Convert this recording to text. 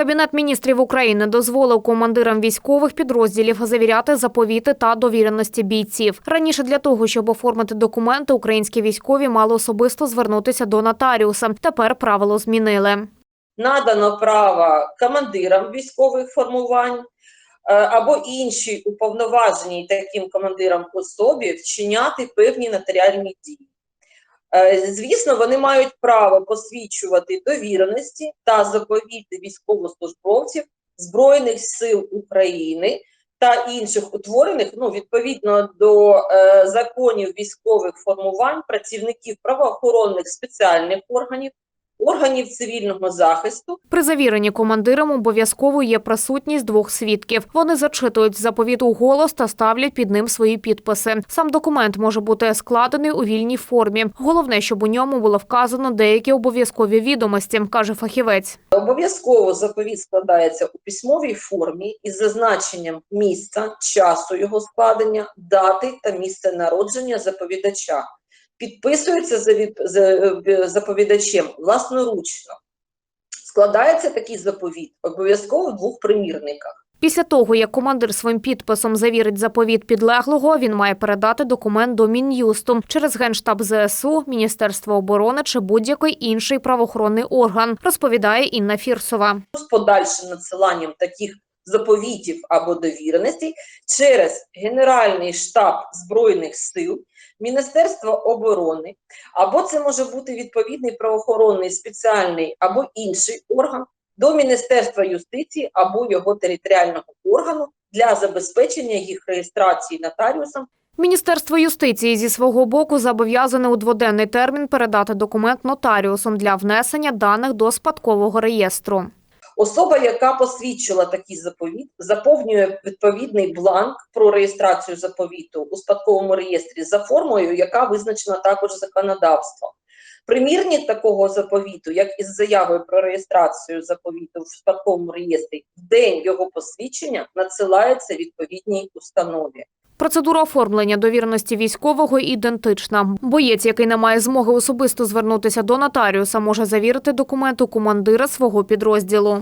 Кабінет міністрів України дозволив командирам військових підрозділів завіряти заповіти та довіреності бійців. Раніше для того, щоб оформити документи, українські військові мали особисто звернутися до нотаріуса. Тепер правило змінили. надано право командирам військових формувань е, або іншій уповноваженій таким командирам особі вчиняти певні нотаріальні дії. Е, Звісно, вони мають право посвідчувати довіреності та заповіти військовослужбовців Збройних сил України та інших утворених ну, відповідно до е, законів військових формувань працівників правоохоронних спеціальних органів, органів цивільного захисту При завіренні командирам обов'язково є присутність двох свідків. Вони зачитують заповіт у голос та ставлять під ним свої підписи. Сам документ може бути складений у вільній формі. Головне, щоб у ньому було вказано деякі обов'язкові відомості, каже фахівець. Обов'язково заповіт складається у письмовій формі із зазначенням місця, часу його складення, дати та місця народження заповідача. Підписується за- е, заповідачем власноручно. Складається такий заповіт обов'язково в двох примірниках. Після того, як командир своїм підписом завірить заповіт підлеглого, він має передати документ до Мін'юсту через Генштаб ЗСУ, Міністерство оборони чи будь-який інший правоохоронний орган, розповідає Інна Фірсова. з подальшим надсиланням таких заповітів або довіреностей через Генеральний штаб Збройних сил, Міністерство оборони, або це може бути відповідний правоохоронний спеціальний або інший орган до Міністерства юстиції або його територіального органу для забезпечення їх реєстрації нотаріусом Міністерство юстиції зі свого боку зобов'язане у дводенний термін передати документ нотаріусом для внесення даних до спадкового реєстру. Особа, яка посвідчила такий заповіт, заповнює відповідний бланк про реєстрацію заповіту у спадковому реєстрі за формою, яка визначена також законодавством. Примірник такого заповіту, як із заявою про реєстрацію заповіту в спадковому реєстрі, в день його посвідчення надсилається відповідній установі. Процедура оформлення довіреності військового ідентична. Боєць, який не має змоги особисто звернутися до нотаріуса, може завірити документ у командира свого підрозділу.